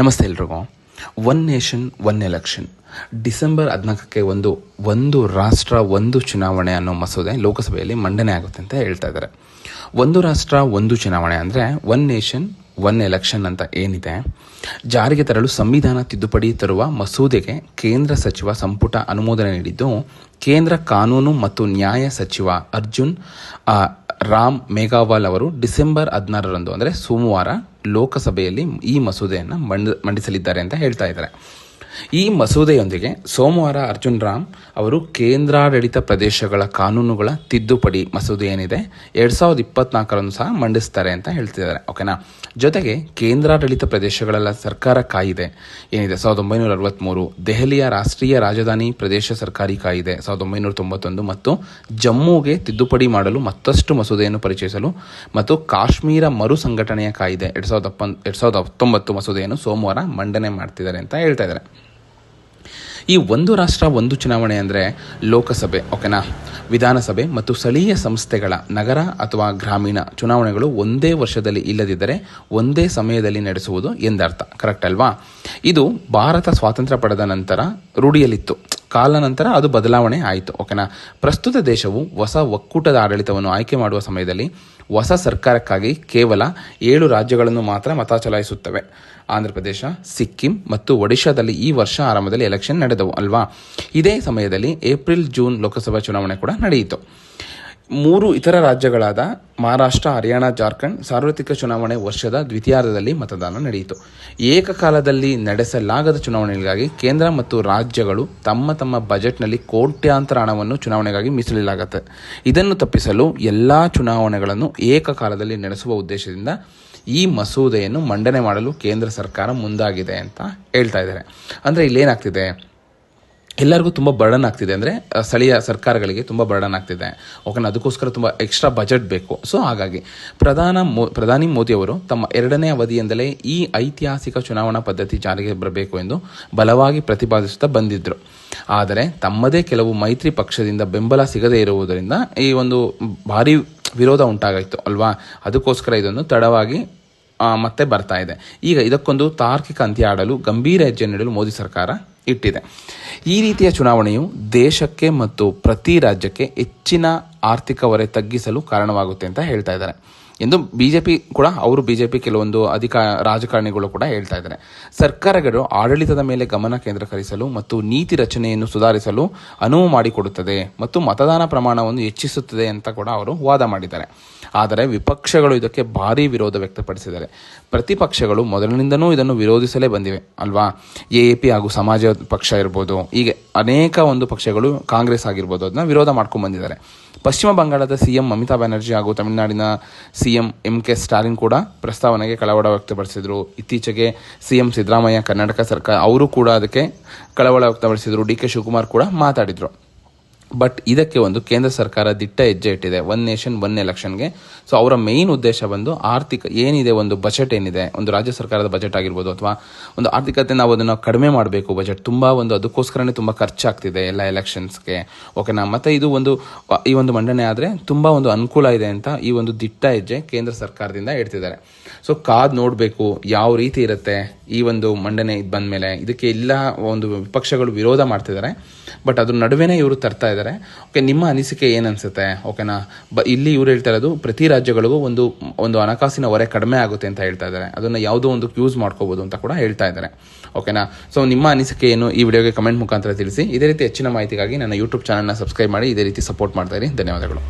ನಮಸ್ತೆ ಎಲ್ರಿಗೂ. One nation one election December ಹದಿನಾಲ್ಕಕ್ಕೆ ಒಂದು ಒಂದು ರಾಷ್ಟ್ರ, ಒಂದು ಚುನಾವಣೆ ಅನ್ನೋ ಮಸೂದೆ ಲೋಕಸಭೆಯಲ್ಲಿ ಮಂಡನೆ ಆಗುತ್ತೆ ಅಂತ ಹೇಳ್ತಾ ಇದ್ದಾರೆ. ಒಂದು ರಾಷ್ಟ್ರ, ಒಂದು ಚುನಾವಣೆ ಅಂದರೆ ಒನ್ ನೇಷನ್ ಒನ್ ಎಲೆಕ್ಷನ್ ಅಂತ ಏನಿದೆ? ಜಾರಿಗೆ ತರಲು ಸಂವಿಧಾನ ತಿದ್ದುಪಡಿ ತರುವ ಮಸೂದೆಗೆ ಕೇಂದ್ರ ಸಚಿವ ಸಂಪುಟ ಅನುಮೋದನೆ ನೀಡಿದ್ದು ಕೇಂದ್ರ ಕಾನೂನು ಮತ್ತು ನ್ಯಾಯ ಸಚಿವ ಅರ್ಜುನ್ ರಾಮ್ ಮೇಘಾವಾಲ್ ಅವರು ಡಿಸೆಂಬರ್ ಹದಿನಾರರಂದು, ಅಂದರೆ ಸೋಮವಾರ ಲೋಕಸಭೆಯಲ್ಲಿ ಈ ಮಸೂದೆಯನ್ನು ಮಂಡ, ಮಂಡಿಸಲಿದ್ದಾರೆ ಅಂತ ಹೇಳ್ತಾ ಇದ್ದಾರೆ. ಈ ಮಸೂದೆಯೊಂದಿಗೆ ಸೋಮವಾರ ಅರ್ಜುನ್ ರಾಮ್ ಅವರು ಕೇಂದ್ರಾಡಳಿತ ಪ್ರದೇಶಗಳ ಕಾನೂನುಗಳ ತಿದ್ದುಪಡಿ ಮಸೂದೆ ಏನಿದೆ ಎರಡು ಸಾವಿರದ ಇಪ್ಪತ್ನಾಲ್ಕರನ್ನು ಸಹ ಮಂಡಿಸ್ತಾರೆ ಅಂತ ಹೇಳ್ತಿದ್ದಾರೆ, ಓಕೆನಾ? ಜೊತೆಗೆ ಕೇಂದ್ರಾಡಳಿತ ಪ್ರದೇಶಗಳೆಲ್ಲ ಸರ್ಕಾರ ಕಾಯಿದೆ. ಏನಿದೆ? ಸಾವಿರದ ಒಂಬೈನೂರ ಅರವತ್ತ್ಮೂರು ದೆಹಲಿಯ ರಾಷ್ಟ್ರೀಯ ರಾಜಧಾನಿ ಪ್ರದೇಶ ಸರ್ಕಾರಿ ಕಾಯಿದೆ. ಸಾವಿರದ ಒಂಬೈನೂರ ತೊಂಬತ್ತೊಂದು ಮತ್ತು ಜಮ್ಮುಗೆ ತಿದ್ದುಪಡಿ ಮಾಡಲು ಮತ್ತಷ್ಟು ಮಸೂದೆಯನ್ನು ಪರಿಚಯಿಸಲು ಮತ್ತು ಕಾಶ್ಮೀರ ಮರು ಸಂಘಟನೆಯ ಕಾಯಿದೆ. ಎರಡು ಸಾವಿರದ ಹತ್ತೊಂಬ ಎರಡು ಸಾವಿರದ ಹತ್ತೊಂಬತ್ತು ಮಸೂದೆಯನ್ನು ಸೋಮವಾರ ಮಂಡನೆ ಮಾಡ್ತಿದ್ದಾರೆ ಅಂತ ಹೇಳ್ತಾ ಇದ್ದಾರೆ. ಈ ಒಂದು ರಾಷ್ಟ್ರ, ಒಂದು ಚುನಾವಣೆ ಅಂದರೆ ಲೋಕಸಭೆ, ಓಕೆನಾ? ವಿಧಾನಸಭೆ ಮತ್ತು ಸ್ಥಳೀಯ ಸಂಸ್ಥೆಗಳ ನಗರ ಅಥವಾ ಗ್ರಾಮೀಣ ಚುನಾವಣೆಗಳು ಒಂದೇ ವರ್ಷದಲ್ಲಿ ಇಲ್ಲದಿದ್ದರೆ ಒಂದೇ ಸಮಯದಲ್ಲಿ ನಡೆಸುವುದು ಎಂದರ್ಥ. ಕರೆಕ್ಟ್ ಅಲ್ವಾ? ಇದು ಭಾರತ ಸ್ವಾತಂತ್ರ್ಯ ಪಡೆದ ನಂತರ ರೂಢಿಯಲ್ಲಿತ್ತು. ಕಾಲ ನಂತರ ಅದು ಬದಲಾವಣೆ ಆಯಿತು, ಓಕೆನಾ? ಪ್ರಸ್ತುತ ದೇಶವು ಹೊಸ ಒಕ್ಕೂಟದ ಆಡಳಿತವನ್ನು ಆಯ್ಕೆ ಮಾಡುವ ಸಮಯದಲ್ಲಿ ಹೊಸ ಸರ್ಕಾರಕ್ಕಾಗಿ ಕೇವಲ ಏಳು ರಾಜ್ಯಗಳನ್ನು ಮಾತ್ರ ಮತ ಚಲಾಯಿಸುತ್ತವೆ. ಆಂಧ್ರ ಪ್ರದೇಶ, ಸಿಕ್ಕಿಂ ಮತ್ತು ಒಡಿಶಾದಲ್ಲಿ ಈ ವರ್ಷ ಆರಂಭದಲ್ಲಿ ಎಲೆಕ್ಷನ್ ನಡೆದವು, ಅಲ್ವಾ? ಇದೇ ಸಮಯದಲ್ಲಿ ಏಪ್ರಿಲ್, ಜೂನ್ ಲೋಕಸಭಾ ಚುನಾವಣೆ ಕೂಡ ನಡೆಯಿತು. ಮೂರು ಇತರ ರಾಜ್ಯಗಳಾದ ಮಹಾರಾಷ್ಟ್ರ, ಹರಿಯಾಣ, ಜಾರ್ಖಂಡ್ ಸಾರ್ವತ್ರಿಕ ಚುನಾವಣೆ ವರ್ಷದ ದ್ವಿತೀಯಾರ್ಧದಲ್ಲಿ ಮತದಾನ ನಡೆಯಿತು. ಏಕಕಾಲದಲ್ಲಿ ನಡೆಸಲಾಗದ ಚುನಾವಣೆಗಳಿಗಾಗಿ ಕೇಂದ್ರ ಮತ್ತು ರಾಜ್ಯಗಳು ತಮ್ಮ ತಮ್ಮ ಬಜೆಟ್ನಲ್ಲಿ ಕೋಟ್ಯಾಂತರ ಹಣವನ್ನು ಚುನಾವಣೆಗಾಗಿ ಮೀಸಲಿಡಲಾಗುತ್ತೆ. ಇದನ್ನು ತಪ್ಪಿಸಲು ಎಲ್ಲ ಚುನಾವಣೆಗಳನ್ನು ಏಕಕಾಲದಲ್ಲಿ ನಡೆಸುವ ಉದ್ದೇಶದಿಂದ ಈ ಮಸೂದೆಯನ್ನು ಮಂಡನೆ ಮಾಡಲು ಕೇಂದ್ರ ಸರ್ಕಾರ ಮುಂದಾಗಿದೆ ಅಂತ ಹೇಳ್ತಾ ಇದ್ದಾರೆ. ಅಂದರೆ ಇಲ್ಲೇನಾಗ್ತಿದೆ? ಎಲ್ಲರಿಗೂ ತುಂಬ ಬರ್ಡನ್ ಆಗ್ತಿದೆ ಅಂದರೆ ಸ್ಥಳೀಯ ಸರ್ಕಾರಗಳಿಗೆ ತುಂಬ ಬರ್ಡನ್ ಆಗ್ತಿದೆ. ಓಕೆ ಅದಕ್ಕೋಸ್ಕರ ತುಂಬ ಎಕ್ಸ್ಟ್ರಾ ಬಜೆಟ್ ಬೇಕು. ಸೊ ಹಾಗಾಗಿ ಪ್ರಧಾನ ಮೋ, ಪ್ರಧಾನಿ ಮೋದಿಯವರು ತಮ್ಮ ಎರಡನೇ ಅವಧಿಯಿಂದಲೇ ಈ ಐತಿಹಾಸಿಕ ಚುನಾವಣಾ ಪದ್ಧತಿ ಜಾರಿಗೆ ಬರಬೇಕು ಎಂದು ಬಲವಾಗಿ ಪ್ರತಿಪಾದಿಸುತ್ತಾ ಬಂದಿದ್ದರು ಆದರೆ ತಮ್ಮದೇ ಕೆಲವು ಮೈತ್ರಿ ಪಕ್ಷದಿಂದ ಬೆಂಬಲ ಸಿಗದೇ ಇರುವುದರಿಂದ ಈ ಒಂದು ಭಾರಿ ವಿರೋಧ ಉಂಟಾಗಾಯಿತು, ಅಲ್ವಾ? ಅದಕ್ಕೋಸ್ಕರ ಇದನ್ನು ತಡವಾಗಿ ಮತ್ತೆ ಬರ್ತಾ ಇದೆ. ಈಗ ಇದಕ್ಕೊಂದು ತಾರ್ಕಿಕ ಅಂತ್ಯ ಆಡಲು, ಗಂಭೀರ ಹೆಜ್ಜೆ ನೀಡಲು ಮೋದಿ ಸರ್ಕಾರ ಇಟ್ಟಿದೆ. ಈ ರೀತಿಯ ಚುನಾವಣೆಯು ದೇಶಕ್ಕೆ ಮತ್ತು ಪ್ರತಿ ರಾಜ್ಯಕ್ಕೆ ಹೆಚ್ಚಿನ ಆರ್ಥಿಕ ಹೊರೆ ತಗ್ಗಿಸಲು ಕಾರಣವಾಗುತ್ತೆ ಅಂತ ಹೇಳ್ತಾ ಇದ್ದಾರೆ. ಎಂದು ಬಿಜೆಪಿ ಕೂಡ, ಅವರು ಬಿಜೆಪಿ ಕೆಲವೊಂದು ಅಧಿಕ ರಾಜಕಾರಣಿಗಳು ಕೂಡ ಹೇಳ್ತಾ ಇದ್ದಾರೆ. ಸರ್ಕಾರಗಳು ಆಡಳಿತದ ಮೇಲೆ ಗಮನ ಕೇಂದ್ರೀಕರಿಸಲು ಮತ್ತು ನೀತಿ ರಚನೆಯನ್ನು ಸುಧಾರಿಸಲು ಅನುವು ಮಾಡಿಕೊಡುತ್ತದೆ ಮತ್ತು ಮತದಾನ ಪ್ರಮಾಣವನ್ನು ಹೆಚ್ಚಿಸುತ್ತದೆ ಅಂತ ಕೂಡ ಅವರು ವಾದ ಮಾಡಿದ್ದಾರೆ. ಆದರೆ ವಿಪಕ್ಷಗಳು ಇದಕ್ಕೆ ಭಾರಿ ವಿರೋಧ ವ್ಯಕ್ತಪಡಿಸಿದ್ದಾರೆ. ಪ್ರತಿಪಕ್ಷಗಳು ಮೊದಲಿನಿಂದನೂ ಇದನ್ನು ವಿರೋಧಿಸಲೇ ಬಂದಿವೆ, ಅಲ್ವಾ? ಎ ಪಿ ಹಾಗೂ ಸಮಾಜ ಪಕ್ಷ ಇರ್ಬೋದು. ಹೀಗೆ ಅನೇಕ ಒಂದು ಪಕ್ಷಗಳು ಕಾಂಗ್ರೆಸ್ ಆಗಿರ್ಬೋದು, ಅದನ್ನ ವಿರೋಧ ಮಾಡ್ಕೊಂಡು ಬಂದಿದ್ದಾರೆ. ಪಶ್ಚಿಮ ಬಂಗಾಳದ ಸಿಎಂ ಮಮತಾ ಬ್ಯಾನರ್ಜಿ ಹಾಗೂ ತಮಿಳುನಾಡಿನ ಸಿಎಂ ಎಂ ಕೆ ಸ್ಟಾಲಿನ್ ಕೂಡ ಪ್ರಸ್ತಾವನೆಗೆ ಕಳವಳ ವ್ಯಕ್ತಪಡಿಸಿದರು. ಇತ್ತೀಚೆಗೆ ಸಿಎಂ ಸಿದ್ದರಾಮಯ್ಯ ಕರ್ನಾಟಕ ಸರ್ಕಾರ, ಅವರು ಕೂಡ ಅದಕ್ಕೆ ಕಳವಳ ವ್ಯಕ್ತಪಡಿಸಿದರು. ಡಿ ಕೆ ಶಿವಕುಮಾರ್ ಕೂಡ ಮಾತಾಡಿದರು. ಬಟ್ ಇದಕ್ಕೆ ಒಂದು ಕೇಂದ್ರ ಸರ್ಕಾರ ದಿಟ್ಟ ಹೆಜ್ಜೆ ಇಟ್ಟಿದೆ. ಒನ್ ನೇಷನ್ ಒನ್ ಎಲೆಕ್ಷನ್ಗೆ ಸೊ ಅವರ ಮೇನ್ ಉದ್ದೇಶ ಬಂದು ಆರ್ಥಿಕ, ಏನಿದೆ ಒಂದು ಬಜೆಟ್ ಏನಿದೆ? ಒಂದು ರಾಜ್ಯ ಸರ್ಕಾರದ ಬಜೆಟ್ ಆಗಿರ್ಬೋದು ಅಥವಾ ಒಂದು ಆರ್ಥಿಕತೆ ನಾವು ಅದನ್ನು ಕಡಿಮೆ ಮಾಡಬೇಕು ಬಜೆಟ್ ತುಂಬ ಒಂದು ಅದಕ್ಕೋಸ್ಕರನೇ ತುಂಬ ಖರ್ಚಾಗ್ತಿದೆ ಎಲ್ಲ ಎಲೆಕ್ಷನ್ಸ್ಗೆ ಓಕೆನಾ ಮತ್ತು ಇದು ಒಂದು, ಈ ಒಂದು ಮಂಡನೆ ಆದರೆ ತುಂಬ ಒಂದು ಅನುಕೂಲ ಇದೆ ಅಂತ ಈ ಒಂದು ದಿಟ್ಟ ಹೆಜ್ಜೆ ಕೇಂದ್ರ ಸರ್ಕಾರದಿಂದ ಇಡ್ತಿದ್ದಾರೆ. ಸೊ ಕಾದ್ ನೋಡಬೇಕು, ಯಾವ ರೀತಿ ಇರುತ್ತೆ? ಈ ಒಂದು ಮಂಡನೆ ಇದು ಬಂದಮೇಲೆ ಇದಕ್ಕೆ ಎಲ್ಲ ಒಂದು ವಿಪಕ್ಷಗಳು ವಿರೋಧ ಮಾಡ್ತಿದ್ದಾರೆ ಬಟ್ ಅದ್ರ ನಡುವೆನೇ ಇವರು ತರ್ತಾ ಇದ್ದಾರೆ ಓಕೆ ನಿಮ್ಮ ಅನಿಸಿಕೆ ಏನು ಅನಿಸುತ್ತೆ? ಓಕೆನಾ ಬ, ಇಲ್ಲಿ ಇವ್ರು ಹೇಳ್ತಾ ಇರೋದು ಪ್ರತಿ ರಾಜ್ಯಗಳಿಗೂ ಒಂದು ಒಂದು ಹಣಕಾಸಿನ ಹೊರೆ ಕಡಿಮೆ ಆಗುತ್ತೆ ಅಂತ ಹೇಳ್ತಾ ಇದ್ದಾರೆ ಅದನ್ನು ಯಾವುದೋ ಒಂದು ಯೂಸ್ ಮಾಡ್ಕೋಬೋದು ಅಂತ ಕೂಡ ಹೇಳ್ತಾ ಇದ್ದಾರೆ ಓಕೆನಾ ಸೊ ನಿಮ್ಮ ಅನಿಸಿಕೆ ಏನು ಈ ವಿಡಿಯೋಗೆ ಕಮೆಂಟ್ ಮುಖಾಂತರ ತಿಳಿಸಿ. ಇದೇ ರೀತಿ ಹೆಚ್ಚಿನ ಮಾಹಿತಿಗಾಗಿ ನನ್ನ ಯೂಟ್ಯೂಬ್ ಚಾನಲ್ನ ಸಬ್ಸ್ಕ್ರೈಬ್ ಮಾಡಿ, ಇದೇ ರೀತಿ ಸಪೋರ್ಟ್ ಮಾಡ್ತಾ ಇರಿ. ಧನ್ಯವಾದಗಳು.